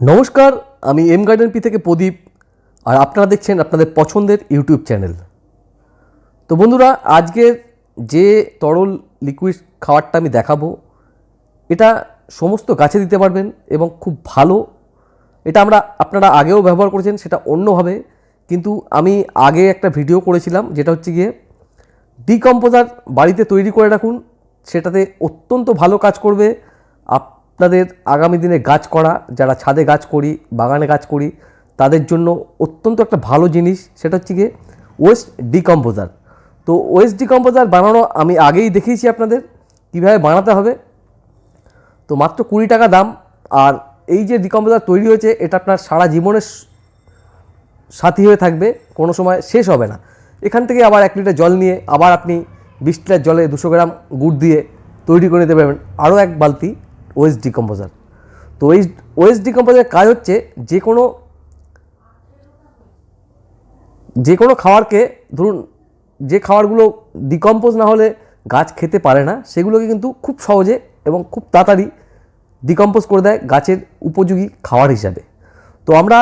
নমস্কার, আমি M garden P থেকে প্রদীপ, আর আপনারা দেখছেন আপনাদের পছন্দের ইউটিউব চ্যানেল। তো বন্ধুরা, আজকের যে তরল লিকুইড খাবারটা আমি দেখাবো, এটা সমস্ত গাছে দিতে পারবেন এবং খুব ভালো। এটা আমরা, আপনারা আগেও ব্যবহার করেছেন, সেটা অন্যভাবে, কিন্তু আমি আগে একটা ভিডিও করেছিলাম, যেটা হচ্ছে গিয়ে ডিকম্পোজার বাড়িতে তৈরি করে রাখুন, সেটাতে অত্যন্ত ভালো কাজ করবে। আপনাদের আগামী দিনে গাছ করা, যারা ছাদে গাছ করি, বাগানে গাছ করি, তাদের জন্য অত্যন্ত একটা ভালো জিনিস, সেটা হচ্ছে গিয়ে ওয়েস্ট ডিকম্পোজার তো ওয়েস্ট ডিকম্পোজার বানানো আমি আগেই দেখিয়েছি আপনাদের, কীভাবে বানাতে হবে। তো মাত্র কুড়ি টাকা দাম, আর এই যে ডিকম্পোজার তৈরি হয়েছে, এটা আপনার সারা জীবনের সাথী হয়ে থাকবে, কোনো সময় শেষ হবে না। এখান থেকে আবার এক লিটার জল নিয়ে, আবার আপনি বিশ লিটার জলে দুশো গ্রাম গুড় দিয়ে তৈরি করে নিতে পারবেন। আরও এক বালতি। ওয়েস্ট ডিকম্পোজার তো ওয়েস্ট ওয়েস্ট ডিকম্পোজারের কাজ হচ্ছে যে কোনো যে কোনো খাবারকে ধরুন, যে খাবারগুলো ডিকম্পোজ না হলে গাছ খেতে পারে না, সেগুলোকে কিন্তু খুব সহজে এবং খুব তাড়াতাড়ি ডিকম্পোজ করে দেয় গাছের উপযোগী খাবার হিসাবে। তো আমরা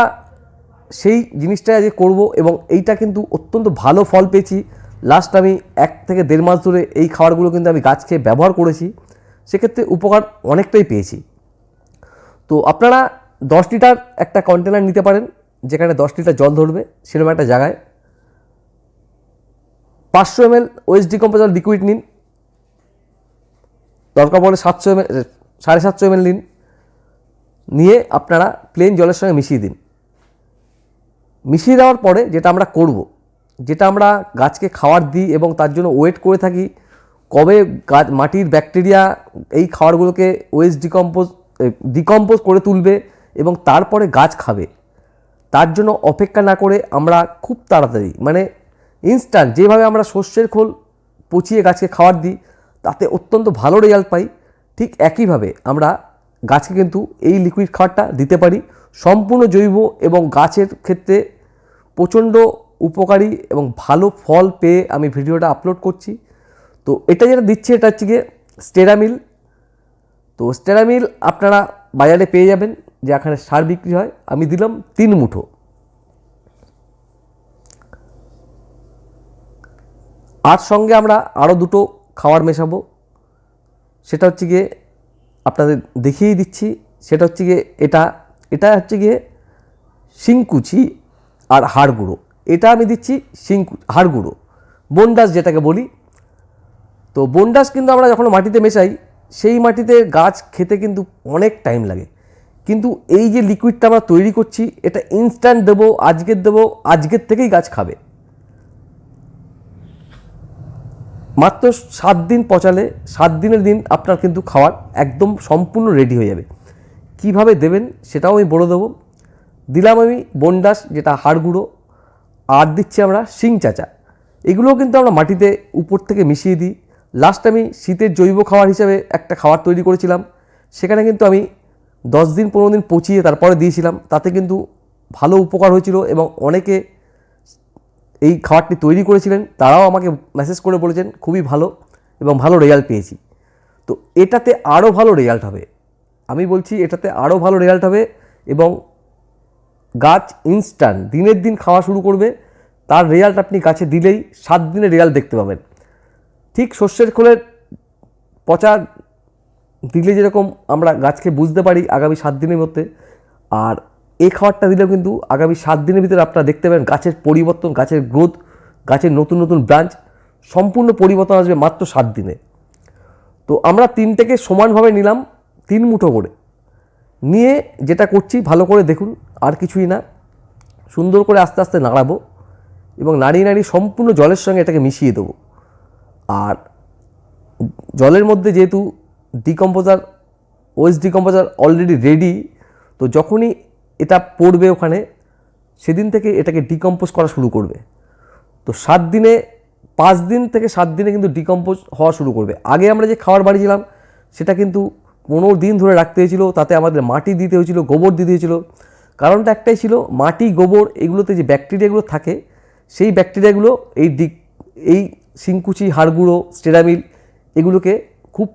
সেই জিনিসটা যে করব এবং এইটা কিন্তু অত্যন্ত ভালো ফল পেয়েছি। লাস্ট আমি এক থেকে দেড় মাস ধরে এই খাবারগুলো কিন্তু আমি গাছ খেয়ে ব্যবহার করেছি। সেক্ষেত্রে উপকার অনেকটাই পেয়েছি। তো আপনারা দশ লিটার একটা কন্টেনার নিতে পারেন, যেখানে দশ লিটার জল ধরবে, সেরকম একটা জায়গায়। পাঁচশো M L waste decomposer liquid নিন। দরকার পড়লে সাতশো এম সাড়ে সাতশো এম নিন। নিয়ে আপনারা প্লেন জলের সঙ্গে মিশিয়ে দিন। মিশিয়ে দেওয়ার পরে যেটা আমরা করব, যেটা আমরা গাছকে খাবার দিই এবং তার জন্য ওয়েট করে থাকি কবে গাছ, মাটির ব্যাকটেরিয়া এই খাবারগুলোকে ওয়েস্ট ডিকম্পোজ ডিকম্পোজ করে তুলবে এবং তারপরে গাছ খাবে। তার জন্য অপেক্ষা না করে আমরা খুব তাড়াতাড়ি মানে ইনস্ট্যান্ট যেভাবে আমরা শস্যের খোল পচিয়ে গাছকে খাবার দিই, তাতে অত্যন্ত ভালো রেজাল্ট পাই। ঠিক একইভাবে আমরা গাছকে কিন্তু এই লিকুইড খাবারটা দিতে পারি। সম্পূর্ণ জৈব এবং গাছের ক্ষেত্রে প্রচণ্ড উপকারী এবং ভালো ফল পেয়ে আমি ভিডিওটা আপলোড করছি। তো এটা যেটা দিচ্ছে এটা হচ্ছে গিয়ে স্টেরামিল তো স্টেরামিল আপনারা বাজারে পেয়ে যাবেন যেখানে সার বিক্রি হয়। আমি দিলাম তিন মুঠো। আর সঙ্গে আমরা আরও দুটো খাওয়ার মেশাবো। সেটা হচ্ছে গিয়ে আপনাদের দেখিয়েই দিচ্ছি। সেটা হচ্ছে গিয়ে এটা এটা হচ্ছে গিয়ে শিংকুচি আর হাড় গুঁড়ো। এটা আমি দিচ্ছি শিংকু, হাড় গুঁড়ো। বন্ডাস যেটাকে বলি তো বন্ডাস কিন্তু আমরা যখন মাটিতে মেশাই, সেই মাটিতে গাছ খেতে কিন্তু অনেক টাইম লাগে। কিন্তু এই যে লিকুইডটা আমরা তৈরি করছি, এটা ইনস্ট্যান্ট দেবো, আজকের দেবো, আজকের থেকেই গাছ খাবে। মাত্র সাত দিন পচালে, সাত দিনের দিন আপনার কিন্তু খাওয়ার একদম সম্পূর্ণ রেডি হয়ে যাবে। কীভাবে দেবেন সেটাও আমি বলে দেবো। দিলাম আমি বন্ডাস যেটা হাড় গুঁড়ো, আর দিচ্ছি আমরা শিং চাচা। এগুলোও কিন্তু আমরা মাটিতে উপর থেকে মিশিয়ে দিই। লাস্ট আমি শীতের জৈব খাবার হিসাবে একটা খাবার তৈরি করেছিলাম। সেখানে কিন্তু আমি দশ দিন, পনেরো দিন পচিয়ে তারপরে দিয়েছিলাম। তাতে কিন্তু ভালো উপকার হয়েছিল এবং অনেকে এই খাবারটি তৈরি করেছিলেন। তারাও আমাকে মেসেজ করে বলেছেন, খুবই ভালো এবং ভালো রেজাল্ট পেয়েছি। তো এটাতে আরও ভালো রেজাল্ট হবে। আমি বলছি, এটাতে আরও ভালো রেজাল্ট হবে এবং গাছ ইনস্ট্যান্ট দিনের দিন খাওয়া শুরু করবে। তার রেজাল্ট আপনি গাছে দিলেই সাত দিনের রেজাল্ট দেখতে পাবেন। ঠিক শস্যের খোলের পচা দিলে যেরকম আমরা গাছকে বুঝতে পারি আগামী সাত দিনের মধ্যে, আর এই খাবারটা দিলেও কিন্তু আগামী সাত দিনের ভিতরে আপনারা দেখতে পাবেন গাছের পরিবর্তন, গাছের গ্রোথ গাছের নতুন নতুন ব্রাঞ্চ সম্পূর্ণ পরিবর্তন আসবে মাত্র সাত দিনে। তো আমরা তিনটেকে সমানভাবে নিলাম, তিন মুঠো করে। নিয়ে যেটা করছি ভালো করে দেখুন, আর কিছুই না। সুন্দর করে আস্তে আস্তে নাড়াবো এবং নাড়িয়ে নাড়িয়ে সম্পূর্ণ জলের সঙ্গে এটাকে মিশিয়ে দেবো। আর জলের মধ্যে যেহেতু decomposer waste decomposer already ready তো যখনই এটা পড়বে ওখানে, সেদিন থেকে এটাকে ডিকম্পোজ করা শুরু করবে। তো সাত দিনে, পাঁচ দিন থেকে সাত দিনে কিন্তু ডিকম্পোজ হওয়া শুরু করবে। আগে আমরা যে খাবার বাড়িয়েছিলাম সেটা কিন্তু পনেরো দিন ধরে রাখতে হয়েছিল, তাতে আমাদের মাটি দিতে হয়েছিল, গোবর দিতে হয়েছিল। কারণটা একটাই ছিল, মাটি, গোবর, এগুলোতে যে ব্যাকটেরিয়াগুলো থাকে, সেই ব্যাকটেরিয়াগুলো এই ডিক এই শিংকুচি, হাড়গুঁড়ো, স্টেরামিল এগুলোকে খুব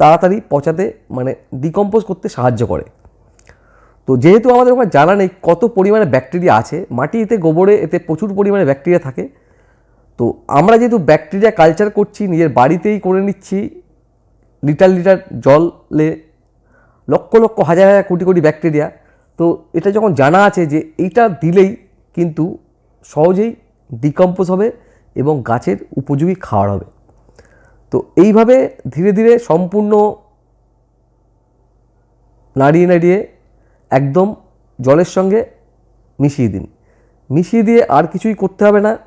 তাড়াতাড়ি পচাতে মানে ডিকম্পোজ করতে সাহায্য করে। তো যেহেতু আমাদের ওখানে জানা নেই কত পরিমাণে ব্যাকটেরিয়া আছে মাটি এতে গোবরে এতে প্রচুর পরিমাণে ব্যাকটেরিয়া থাকে, তো আমরা যেহেতু ব্যাকটেরিয়া কালচার করছি, নিজের বাড়িতেই করে নিচ্ছি, লিটার লিটার জলে লক্ষ লক্ষ, হাজার হাজার কোটি কোটি ব্যাকটেরিয়া, তো এটা যখন জানা আছে যে এইটা দিলেই কিন্তু সহজেই ডিকম্পোজ হবে এবং গাছের উপযোগী খাওয়ার হবে। তো এইভাবে ধীরে ধীরে সম্পূর্ণ নাড়িয়ে নাড়িয়ে একদম জলের সঙ্গে মিশিয়ে দিন। মিশিয়ে দিয়ে আর কিছুই করতে হবে না।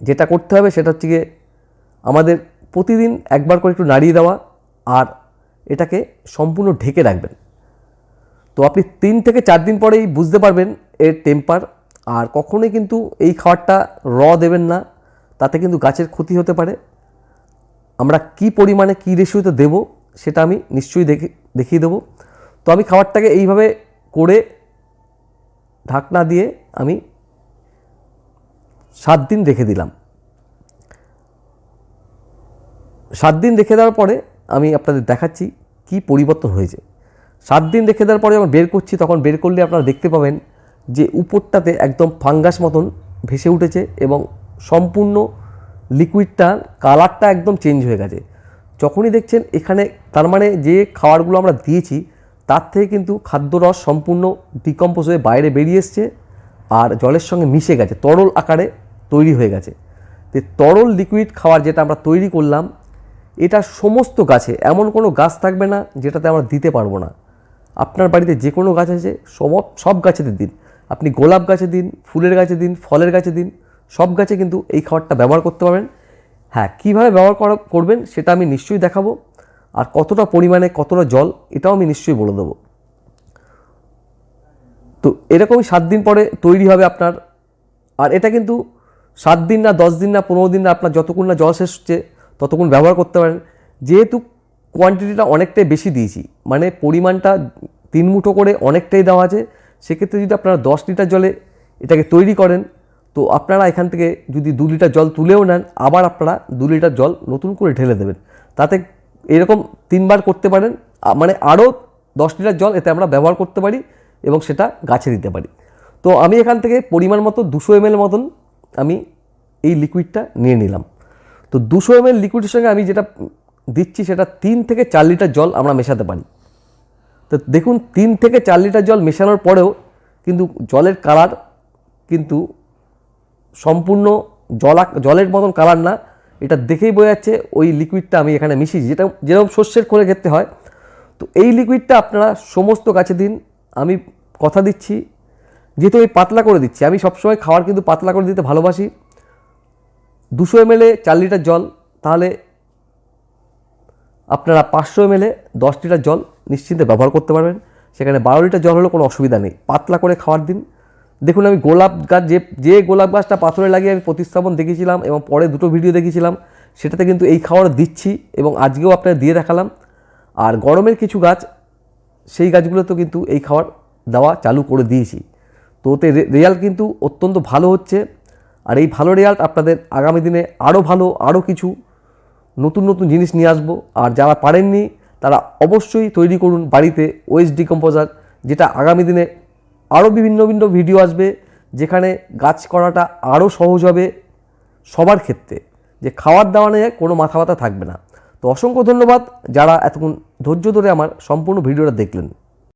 যেটা করতে হবে সেটা হচ্ছে গিয়ে আমাদের প্রতিদিন একবার করে একটু নাড়িয়ে দেওয়া আর এটাকে সম্পূর্ণ ঢেকে রাখবেন। তো আপনি তিন থেকে চার দিন পরেই বুঝতে পারবেন এর টেম্পার আর কখনোই কিন্তু এই খাবারটা র দেবেন না। তাতে কিন্তু গাছের ক্ষতি হতে পারে। আমরা কি পরিমাণে কী রেশিওতে দেব সেটা আমি নিশ্চয়ই দেখে দেখিয়ে দেবো। তো আমি খাবারটাকে এইভাবে করে ঢাকনা দিয়ে আমি সাত দিন রেখে দিলাম। সাত দিন রেখে দেওয়ার পরে আমি আপনাদের দেখাচ্ছি কি পরিবর্তন হয়েছে। সাত দিন রেখে দেওয়ার পরে যখন বের করছি তখন বের করলে আপনারা দেখতে পাবেন যে উপরটাতে একদম ফাঙ্গাস মতন ভেসে উঠেছে এবং সম্পূর্ণ লিকুইডটার কালারটা একদম চেঞ্জ হয়ে গেছে। যখনই দেখছেন এখানে তার মানে যে খাবারগুলো আমরা দিয়েছি, তার থেকে কিন্তু খাদ্যরস সম্পূর্ণ ডিকম্পোজ হয়ে বাইরে বেরিয়ে এসছে আর জলের সঙ্গে মিশে গেছে, তরল আকারে তৈরি হয়ে গেছে। তো তরল লিকুইড খাবার যেটা আমরা তৈরি করলাম, এটা সমস্ত গাছে, এমন কোনো গাছ থাকবে না যেটাতে আমরা দিতে পারব না। আপনার বাড়িতে যে কোনো গাছ আছে সব সব গাছেতে দিন। আপনি গোলাপ গাছে দিন, ফুলের গাছে দিন, ফলের গাছে দিন সব গাছে কিন্তু এই খাবারটা ব্যবহার করতে পারবেন। হ্যাঁ কীভাবে ব্যবহার করা, করবেন সেটা আমি নিশ্চয়ই দেখাবো। আর কতটা পরিমাণে কতটা জল, এটাও আমি নিশ্চয়ই বলে দেবো। তো এরকমই সাত দিন পরে তৈরি হবে আপনার। আর এটা কিন্তু সাত দিন না, দশ দিন না, পনেরো দিন না, আপনার যতক্ষণ না জল শেষ হচ্ছে, ততক্ষণ ব্যবহার করতে পারেন। যেহেতু কোয়ান্টিটিটা অনেকটাই বেশি দিয়েছি মানে পরিমাণটা তিন মুঠো করে অনেকটাই দেওয়া আছে, সেক্ষেত্রে যদি আপনারা দশ লিটার জলে এটাকে তৈরি করেন তো আপনারা এখান থেকে যদি দু লিটার জল তুলেও নেন, আবার আপনারা দু লিটার জল নতুন করে ঢেলে দেবেন। তাতে এরকম তিনবার করতে পারেন মানে আরও দশ লিটার জল এতে আমরা ব্যবহার করতে পারি এবং সেটা গাছে দিতে পারি। তো আমি এখান থেকে পরিমাণ মতো দুশো এম মতন আমি এই লিকুইডটা নিয়ে নিলাম। তো দুশো এম এল লিকুইডের সঙ্গে আমি যেটা দিচ্ছি, সেটা তিন থেকে চার লিটার জল আমরা মেশাতে পারি। তো দেখুন, তিন থেকে চার লিটার জল মেশানোর পরেও কিন্তু জলের কালার কিন্তু সম্পূর্ণ জলা, জলের মতন কালার না। এটা দেখেই বোঝা যাচ্ছে ওই লিকুইডটা আমি এখানে মিশিয়েছি, যেটা যেরকম শস্যের খোলের ক্ষেত্রে হয়। তো এই লিকুইডটা আপনারা সমস্ত গাছে দিন, আমি কথা দিচ্ছি, যেহেতু আমি পাতলা করে দিচ্ছি, আমি সবসময় খাওয়ার কিন্তু পাতলা করে দিতে ভালোবাসি। দুশো এমএলে চার লিটার জল, তাহলে আপনারা পাঁচশো এমএলে দশ লিটার জল নিশ্চিন্তে ব্যবহার করতে পারবেন। সেখানে বারো লিটার জল হলেও কোনো অসুবিধা নেই। পাতলা করে খাওয়ার দিন দেখুন, আমি গোলাপ গাছ যে যে গোলাপ গাছটা পাথরে লাগিয়ে আমি প্রতিস্থাপন দেখেছিলাম এবং পরে দুটো ভিডিও দেখেছিলাম সেটাতে কিন্তু এই খাবার দিচ্ছি এবং আজকেও আপনাদের দিয়ে দেখালাম। আর গরমের কিছু গাছ, সেই গাছগুলোতেও কিন্তু এই খাবার দেওয়া চালু করে দিয়েছি। তো ওতে রেজাল্ট কিন্তু অত্যন্ত ভালো হচ্ছে। আর এই ভালো রেজাল্ট আপনাদের আগামী দিনে আরও ভালো, আরও কিছু নতুন নতুন জিনিস নিয়ে আসব। আর যারা পারেননি, তারা অবশ্যই তৈরি করুন বাড়িতে ওয়েস্ট ডিকম্পোজার যেটা আগামী দিনে আরও বিভিন্ন বিভিন্ন ভিডিও আসবে যেখানে গাছ করাটা আরও সহজ হবে সবার ক্ষেত্রে। যে খাওয়ার দাওয়া নিয়ে কোনো মাথা ব্যথা থাকবে না। তো অসংখ্য ধন্যবাদ যারা এতক্ষণ ধৈর্য ধরে আমার সম্পূর্ণ ভিডিওটা দেখলেন।